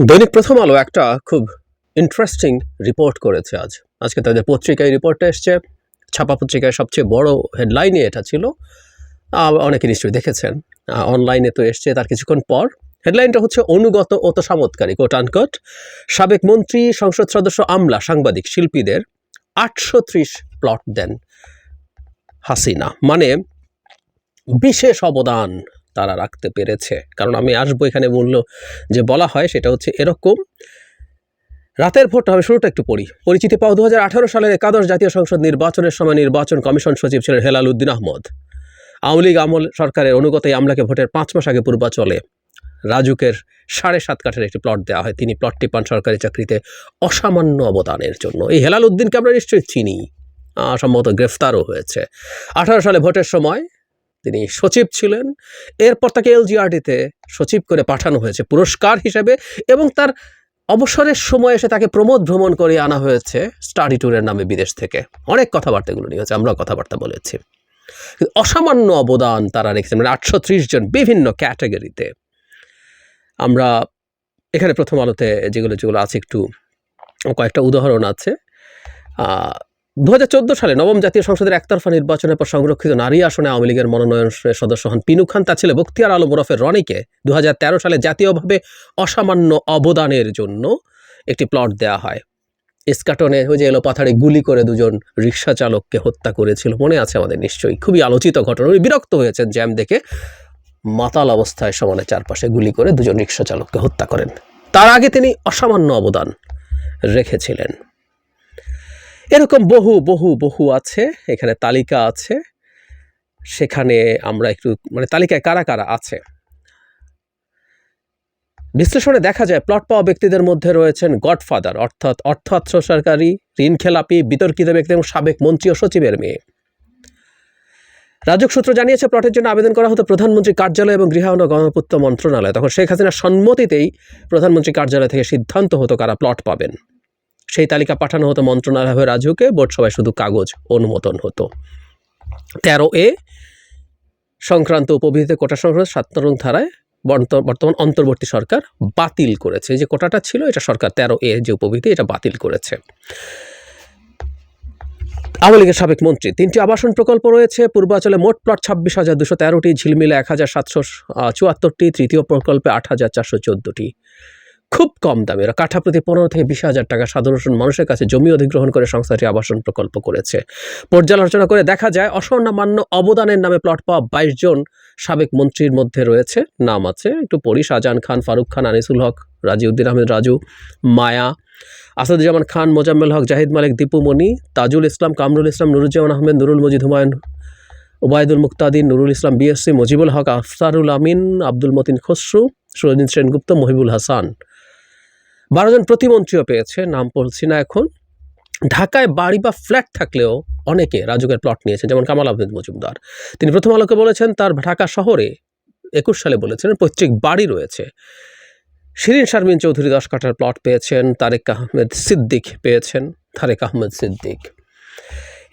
দৈনিক প্রথম আলো একটা খুব ইন্টারেস্টিং রিপোর্ট করেছে আজ। আজকে তাদের পত্রিকায় রিপোর্টটা এসছে। ছাপা পত্রিকায় সবচেয়ে বড় হেডলাইনে এটা ছিল। অনেকে নিশ্চয়ই দেখেছেন। অনলাইনে তো এসছে তার কিছুক্ষণ পর। হেডলাইনটা হচ্ছে অনুগত ও তো সামৎকারী কোট আনকট সাবেক মন্ত্রী, সংসদ সদস্য আমলা, সাংবাদিক, শিল্পীদের আটশো ত্রিশ প্লট দেন হাসিনা। মানে বিশেষ অবদান। তারা রাখতে পেরেছে। কারণ আমি আসব এখানে মূল্য যে বলা হয় সেটা হচ্ছে এরকম। রাতের ভোট, আমি শুরুটা একটু পড়ি। পরিচিতি পাও দু হাজার আঠারো সালের একাদশ জাতীয় সংসদ নির্বাচনের সময় নির্বাচন কমিশন সচিব ছিলেন হেলাল উদ্দিন আহমদ। আওয়ামী লীগ আমল সরকারের অনুগত এই আমলাকে ভোটের পাঁচ মাস আগে পূর্বাচলে রাজুকের সাড়ে সাত কাঠের একটি প্লট দেওয়া হয়। তিনি প্লটটি পান সরকারি চাকরিতে অসামান্য অবদানের জন্য। এই হেলাল উদ্দিনকে আমরা নিশ্চয়ই চিনি। সম্ভবত গ্রেফতারও হয়েছে। আঠারো সালে ভোটের সময় তিনি সচিব ছিলেন। এরপর তাকে এলজিআরডিতে সচিব করে পাঠানো হয়েছে পুরস্কার হিসেবে এবং তার অবসরের সময় এসে তাকে প্রমোদ ভ্রমণ করে আনা হয়েছে স্টাডি ট্যুরের নামে বিদেশ থেকে। অনেক কথাবার্তাগুলো নিয়ে হচ্ছে আমরাও কথাবার্তা বলেছি। অসামান্য অবদান তারা রেখেছেন মানে আটশো ত্রিশ জন বিভিন্ন ক্যাটাগরিতে আমরা এখানে প্রথম আলোতে যেগুলো যেগুলো আছে একটু, কয়েকটা উদাহরণ আছে। দু হাজার চোদ্দ সালে নবম জাতীয় সংসদের একতরফা নির্বাচনের পর সংরক্ষিত নারী আসনে আওয়ামী লীগের মনোনয়ন সদস্য হন পিনু খান। তার ছেলে বখতিয়ার আলম ওরফের রনিকে দু হাজার তেরো সালে জাতীয়ভাবে অসামান্য অবদানের জন্য একটি প্লট দেওয়া হয়। ইস্কাটনে ওই যে এলো পাথারে গুলি করে দুজন রিক্সা চালককে হত্যা করেছিল, মনে আছে আমাদের নিশ্চয়ই। খুবই আলোচিত ঘটনা। উনি বিরক্ত হয়েছেন জ্যাম দেখে। মাতাল অবস্থায় সমানে চারপাশে গুলি করে দুজন রিক্সা চালককে হত্যা করেন। তার আগে তিনি অসামান্য অবদান রেখেছিলেন। এরকম বহু বহু বহু আছে, এখানে তালিকা আছে। সেখানে আমরা একটু মানে তালিকায় কারা কারা আছে? বিশ্লেষণে দেখা যায় প্লট পাওয়া ব্যক্তিদের মধ্যে রয়েছেন গডফাদার অর্থাৎ অর্থ আত্মসরকারী ঋণ খেলাপি বিতর্কিত ব্যক্তি এবং সাবেক মন্ত্রী ও সচিবের মেয়ে। রাজক সূত্র জানিয়েছে প্লটের জন্য আবেদন করা হতো প্রধানমন্ত্রী কার্যালয় এবং গৃহায়ন ও গণপূর্ত মন্ত্রণালয়। তখন শেখ হাসিনার সম্মতিতেই প্রধানমন্ত্রী কার্যালয় থেকে সিদ্ধান্ত হতো কারা প্লট পাবেন। সেই তালিকা পাঠানো হতো মন্ত্রণালয় রাজুকে, বোর্ড সভায় শুধু কাগজ অনুমোদন হতো। তেরো এ সংক্রান্ত উপবিধিতে কোটা সংক্রান্ত সাত নং ধারায় বর্ত- বর্তমান অন্তর্বর্তী সরকার বাতিল করেছে। যে কোটাটা ছিল, এটা সরকার তেরো এ যে উপবিধি, এটা বাতিল করেছে। আওয়ামী লীগের সাবেক মন্ত্রী, তিনটি আবাসন প্রকল্প রয়েছে। পূর্বাঞ্চলে মোট প্লট ছাব্বিশ হাজার দুশো তেরোটি, ঝিলমিলে এক হাজার সাতশো চুয়াত্তরটি, তৃতীয় প্রকল্পে আট হাজার চারশো চোদ্দোটি। খুব কম দামে। এরা কাঠা প্রতি পনেরো থেকে বিশ হাজার টাকা সাধারণ মানুষের কাছে জমি অধিগ্রহণ করে সংস্থাটি আবাসন প্রকল্প করেছে। পর্যালোচনা করে দেখা যায় অসন্নামান্য অবদানের নামে প্লট পাওয়া বাইশ জন সাবেক মন্ত্রীর মধ্যে রয়েছে। নাম আছে, একটু পড়ি, শাহজাহান খান, ফারুক খান, আনিসুল হক, রাজিউদ্দিন আহমেদ, রাজু মায়া, আসাদুজ্জামান খান, মোজাম্মেল হক, জাহিদ মালিক, দীপু মনি, তাজুল ইসলাম, কামরুল ইসলাম, নুরুজ্জামান আহমেদ, নুরুল মজিদ হুমায়ুন ওবায়দুল মুক্তাদিন, নুরুল ইসলাম বিএসসি মুজিবুল হক, আফসারুল আমিন, আব্দুল মতিন খসরু, সুরজিৎ সেনগুপ্ত, মহিবুল হাসান। বারো জন প্রতিমন্ত্রীও পেয়েছে নাম বলছি না এখন। ঢাকায় বাড়ি বা ফ্ল্যাট থাকলেও অনেকে রাজুকের প্লট নিয়েছেন, যেমন কামাল আহমেদ মজুমদার। তিনি প্রথম আলোকে বলেছেন, তার ঢাকা শহরে একুশ সালে বলেছেন পৈতৃক বাড়ি রয়েছে। শিরিন শারমিন চৌধুরী দশ কাঠার প্লট পেয়েছেন, তারেক আহমেদ সিদ্দিক পেয়েছেন, তারেক আহমেদ সিদ্দিক।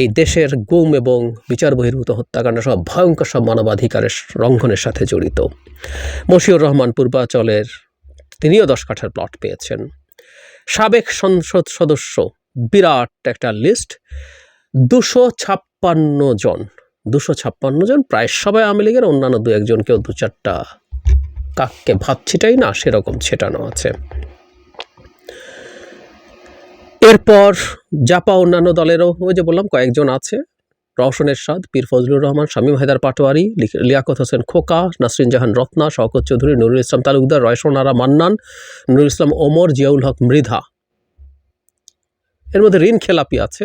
এই দেশের গুম এবং বিচার বহির্ভূত হত্যাকাণ্ড সব ভয়ঙ্কর সব মানবাধিকারের লঙ্ঘনের সাথে জড়িত। মশিউর রহমান পূর্বাচলের তিনিও দশ কাঠার প্লট পেয়েছেন। সাবেক সংসদ সদস্য, বিরাট একটা লিস্ট দুশো ছাপ্পান্ন জন। দুশো ছাপ্পান্ন জন, প্রায় সবাই আওয়ামী লীগের, অন্যান্য দু একজনকেও দু চারটা কাককে ভাত ছিটাই না, সেরকম ছেটানো আছে। এরপর জাপা অন্যান্য দলেরও, ওই যে বললাম, কয়েকজন আছে। রওশন এরশাদ পীর ফজলুর রহমান, শামীম হায়দার পাটোয়ারি লিয়াকত হোসেন খোকা, নাসরিন জাহান রত্না, শওকত চৌধুরী, নুরুল ইসলাম তালুকদার রয়শন আরা মান্নান, নুরুল ইসলাম ওমর, জিয়াউল হক মৃধা। এর মধ্যে ঋণ খেলাপি আছে।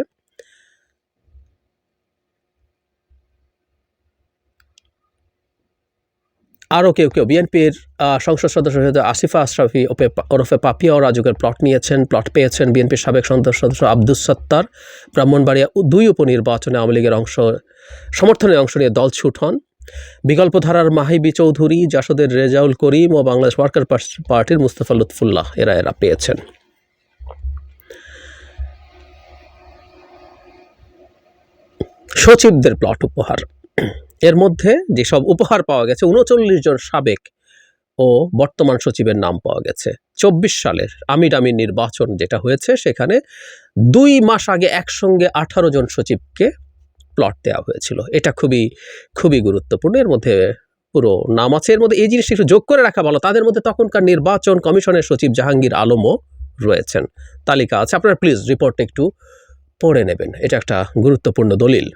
আরও কেউ কেউ, বিএনপির সংসদ সদস্য হিসেবে আসিফা আশরাফি ওপে ওরফে পাপিয়া ও রাজুকের প্লট নিয়েছেন প্লট পেয়েছেন বিএনপির সাবেক সংসদ সদস্য আব্দুস সত্তার। ব্রাহ্মণবাড়িয়া দুই উপনির্বাচনে আওয়ামী লীগের অংশ সমর্থনে অংশ নিয়ে দল ছুট হন। বিকল্পধারার মাহিবি চৌধুরী, জাসদের রেজাউল করিম ও বাংলাদেশ ওয়ার্কার পার্টির মুস্তফা লুৎফুল্লাহ এরা এরা পেয়েছেন। সচিবদের প্লট উপহার। এর মধ্যে যেসব উপহার পাওয়া গেছে, উনচল্লিশ জন সাবেক ও বর্তমান সচিবের নাম পাওয়া গেছে। চব্বিশ সালের আমির আমির নির্বাচন যেটা হয়েছে, সেখানে দুই মাস আগে একসঙ্গে আঠারো জন সচিবকে প্লট দেওয়া হয়েছিল। এটা খুবই খুবই গুরুত্বপূর্ণ। এর মধ্যে পুরো নাম আছে। এর মধ্যে এই জিনিসটা একটু যোগ করে রাখা ভালো। তাদের মধ্যে তখনকার নির্বাচন কমিশনের সচিব জাহাঙ্গীর আলমও রয়েছেন। তালিকা আছে। আপনারা প্লিজ রিপোর্টটা একটু পড়ে নেবেন। এটা একটা গুরুত্বপূর্ণ দলিল।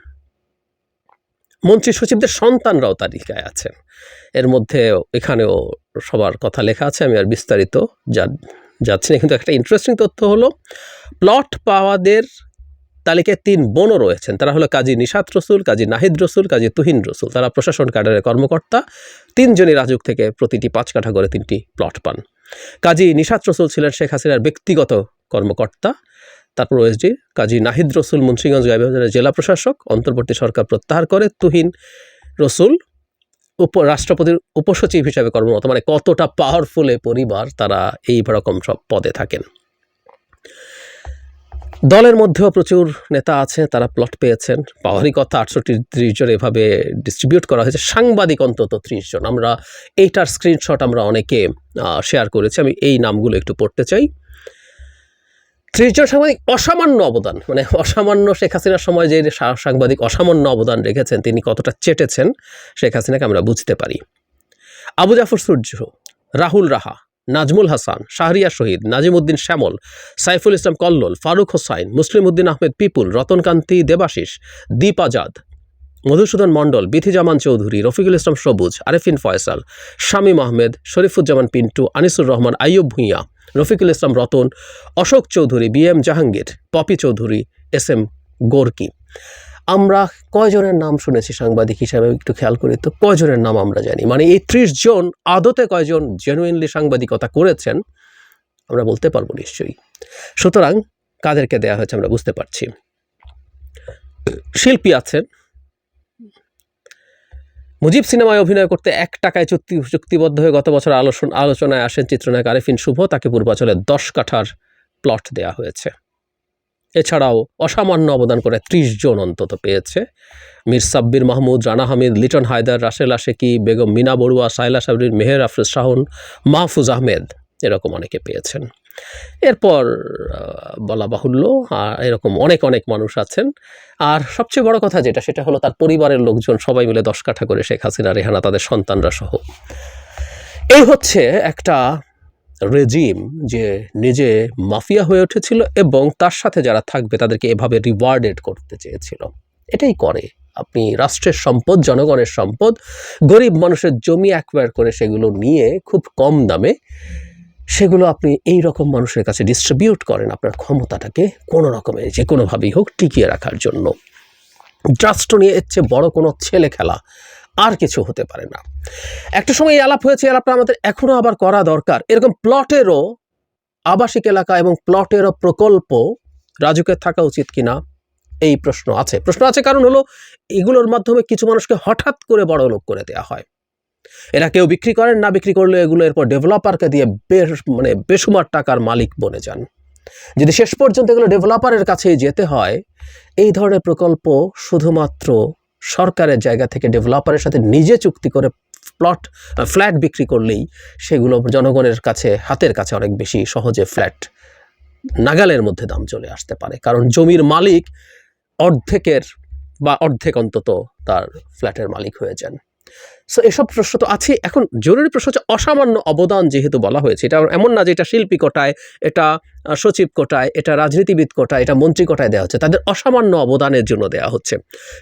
মন্ত্রী সচিবদের সন্তানরাও তালিকায় আছেন। এর মধ্যে এখানেও সবার কথা লেখা আছে, আমি আর বিস্তারিত যা যাচ্ছি না। কিন্তু একটা ইন্টারেস্টিং তথ্য হলো প্লট পাওয়াদের তালিকায় তিন বোনও রয়েছেন। তারা হলো কাজী নিশাত রসুল, কাজী নাহিদ রসুল, কাজী তুহিন রসুল। তারা প্রশাসন ক্যাডারের কর্মকর্তা। তিনজনই রাজুক থেকে প্রতিটি পাঁচ কাঠা করে তিনটি প্লট পান। কাজী নিশাত রসুল ছিলেন শেখ হাসিনার ব্যক্তিগত কর্মকর্তা। তারপর ওএসডি কাজী নাহিদ রসুল মুন্সিগঞ্জ গাইবান্ধারের জেলা প্রশাসক, অন্তর্বর্তী সরকার প্রত্যাহার করে, তুহিন রসুল উপ, রাষ্ট্রপতির উপসচিব হিসাবে কর্মরত। মানে কতটা পাওয়ারফুল এ পরিবার তারা এই রকম সব পদে থাকেন। দলের মধ্যেও প্রচুর নেতা আছে, তারা প্লট পেয়েছেন। পাওয়ারই কথা আটষট্টি ত্রিশ জন এভাবে ডিস্ট্রিবিউট করা হয়েছে। সাংবাদিক অন্তত ত্রিশ জন। আমরা এইটার স্ক্রিনশট আমরা অনেকে শেয়ার করেছি। আমি এই নামগুলো একটু পড়তে চাই। ত্রিশ জন সাংবাদিক অসামান্য অবদান। মানে অসামান্য শেখ হাসিনার সময় যে সাংবাদিক অসামান্য অবদান রেখেছেন, তিনি কতটা চেটেছেন, শেখ হাসিনাকে আমরা বুঝতে পারি। Abu Jafar Surya, Rahul Raha, Nazmul Hasan Shahria Shahid, Nazimuddin Shyamal, Saiful Islam Kallol, Faruk Hossain Muslim Uddin Ahmed Pipul, Ratankanti Debashis, Dip Azad Madhusudan Mondal, Bithizaman Chowdhury, Rafiqul Islam Sabuj, Arefin Faisal, Shamim Ahmed, Sharifuzzaman Pintu, Anisur Rahman, Ayub Bhuiyan, Rafiqul Islam Ratan, Ashok Chowdhury, B M Jahangir, Popy Chowdhury, S M Gorky. আমরা কয়জনের নাম শুনেছি সাংবাদিক হিসাবে, একটু খেয়াল করি তো, কয়জনের নাম আমরা জানি? মানে এই ত্রিশ জন, আদতে কয়জন জেনুইনলি সাংবাদিকতা করেছেন, আমরা বলতে পারব নিশ্চয়ই। সুতরাং, কাদেরকে দেয়া হয়েছে আমরা বুঝতে পারছি। শিল্পী আছেন মুজিব সিনেমায় অভিনয় করতে এক টাকায় চুক্তি, চুক্তিবদ্ধ হয়ে গত বছর আলোচন, আলোচনায় আসেন চিত্রনায়ক আরেফিন শুভ। তাকে পূর্বাচলে দশ কাঠার প্লট দেয়া হয়েছে। এছাড়াও অসামান্য অবদান করে ত্রিশ জন অন্তত পেয়েছে। মীর সাব্বির মাহমুদ, রানা হামিদ, লিটন হায়দার, রাসেল আশেকি, বেগম মিনা বড়ুয়া, সাইলা সাবরির মেহের আফরোজ শাহন, মাহফুজ আহমেদ এরকম অনেকে পেয়েছেন। এরপর বলা বাহুল্য এরকম অনেক অনেক মানুষ আছেন। আর সবচেয়ে বড় কথা যেটা, সেটা হলো তার পরিবারের লোকজন, সবাই মিলে দশ কাঠা করে শেখ হাসিনা, রেহানা, তাদের সন্তানরা সহ। এই হচ্ছে একটা রেজিম যে নিজে মাফিয়া হয়ে উঠেছিল এবং তার সাথে যারা থাকবে, তাদেরকে এভাবে রিওয়ার্ডেড করতে চেয়েছিল। এটাই করে। আপনি রাষ্ট্রের সম্পদ, জনগণের সম্পদ, গরিব মানুষের জমি অ্যাকোয়ার করে সেগুলো নিয়ে খুব কম দামে সেগুলো আপনি এই রকম মানুষের কাছে ডিস্ট্রিবিউট করেন আপনার ক্ষমতাটাকে কোনো রকমে, যে কোনোভাবেই হোক, টিকিয়ে রাখার জন্য। রাষ্ট্র নিয়ে এর চেয়ে বড় কোনো ছেলে খেলা আর কিছু হতে পারে না। একটা সময় এই আলাপ হয়েছে আলাপটা আমাদের এখনও আবার করা দরকার। এরকম প্লটেরও আবাসিক এলাকা এবং প্লটেরও প্রকল্প রাজুকের থাকা উচিত কিনা, এই প্রশ্ন আছে। প্রশ্ন আছে কারণ হলো, এগুলোর মাধ্যমে কিছু মানুষকে হঠাৎ করে বড় লোক করে দেওয়া হয়। এরা কেউ বিক্রি করেন, না বিক্রি করলে এগুলো এরপর ডেভেলপারকে দিয়ে বেশ মানে বেসুমার টাকার মালিক বনে যান। যদি শেষ পর্যন্ত এগুলো ডেভেলপারের কাছেই যেতে হয়, এই ধরনের প্রকল্প শুধুমাত্র সরকারের জায়গা থেকে ডেভেলপারের সাথে নিজে চুক্তি করে প্লট, ফ্ল্যাট বিক্রি করলেই সেগুলো জনগণের কাছে, হাতের কাছে অনেক বেশি সহজে ফ্ল্যাট নাগালের মধ্যে দাম চলে আসতে পারে। কারণ জমির মালিক অর্ধেকের বা অর্ধেক অন্তত তার ফ্ল্যাটের মালিক হয়ে যান। সো এসব প্রশ্ন তো আছে এখন জরুরি প্রশ্ন হচ্ছে অসামান্য অবদান যেহেতু বলা হয়েছে, এটা এমন না যে এটা শিল্পী কোটায়, এটা সচিব কোটায়, এটা রাজনীতিবিদ কোটায়, এটা মন্ত্রী কোটায় দেওয়া হচ্ছে। তাদের অসামান্য অবদানের জন্য দেওয়া হচ্ছে।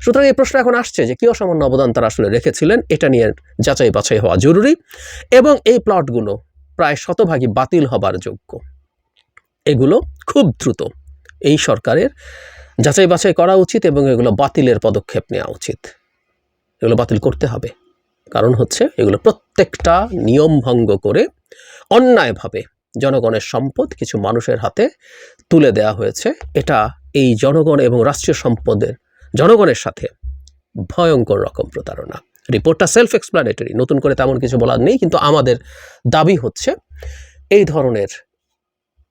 সুতরাং এই প্রশ্ন এখন আসছে যে কী অসামান্য অবদান তারা আসলে রেখেছিলেন, এটা নিয়ে যাচাই বাছাই হওয়া জরুরি এবং এই প্লটগুলো প্রায় শতভাগই বাতিল হবার যোগ্য। এগুলো খুব দ্রুত এই সরকারের যাচাই বাছাই করা উচিত এবং এগুলো বাতিলের পদক্ষেপ নেওয়া উচিত। এগুলো বাতিল করতে হবে। কারণ হচ্ছে এগুলো প্রত্যেকটা নিয়ম ভঙ্গ করে অন্যায়ভাবে জনগণের সম্পদ কিছু মানুষের হাতে তুলে দেওয়া হয়েছে। এটা এই জনগণ এবং রাষ্ট্রীয় সম্পদের, জনগণের সাথে ভয়ঙ্কর রকম প্রতারণা। রিপোর্টটা সেলফ এক্সপ্লানেটরি নতুন করে তেমন কিছু বলার নেই, কিন্তু আমাদের দাবি হচ্ছে এই ধরনের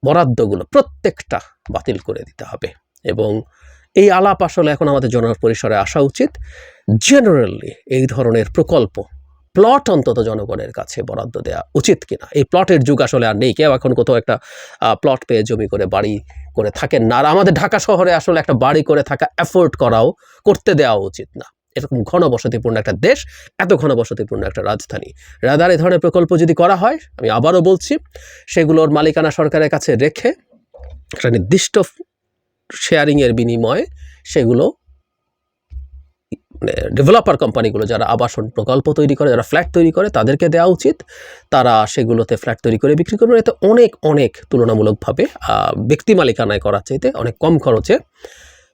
বরাদ্দগুলো প্রত্যেকটা বাতিল করে দিতে হবে এবং এই আলাপ আসলে এখন আমাদের জন পরিসরে আসা উচিত। জেনারেলি এই ধরনের প্রকল্প প্লট অন্তত জনগণের কাছে বরাদ্দ দেওয়া উচিত কিনা? এই প্লটের যুগ আসলে আর নেই। কেউ এখন কোথাও একটা প্লট পেয়ে জমি করে, বাড়ি করে থাকেন না। আর আমাদের ঢাকা শহরে আসলে একটা বাড়ি করে থাকা অ্যাফোর্ড করাও, করতে দেওয়া উচিত না। এরকম ঘনবসতিপূর্ণ একটা দেশ, এত ঘনবসতিপূর্ণ একটা রাজধানী। রাদার এই ধরনের প্রকল্প যদি করা হয়, আমি আবারও বলছি, সেগুলোর মালিকানা সরকারের কাছে রেখে একটা নির্দিষ্ট শেয়ারিংয়ের বিনিময়ে সেগুলো মানে ডেভেলপার কোম্পানিগুলো যারা আবাসন প্রকল্প তৈরি করে, যারা ফ্ল্যাট তৈরি করে, তাদেরকে দেওয়া উচিত। তারা সেগুলোতে ফ্ল্যাট তৈরি করে বিক্রি করবে। এতে অনেক অনেক তুলনামূলকভাবে ব্যক্তি মালিকানায় করার চাইতে অনেক কম খরচে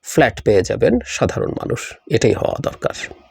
ফ্ল্যাট পেয়ে যাবেন সাধারণ মানুষ। এটাই হওয়া দরকার।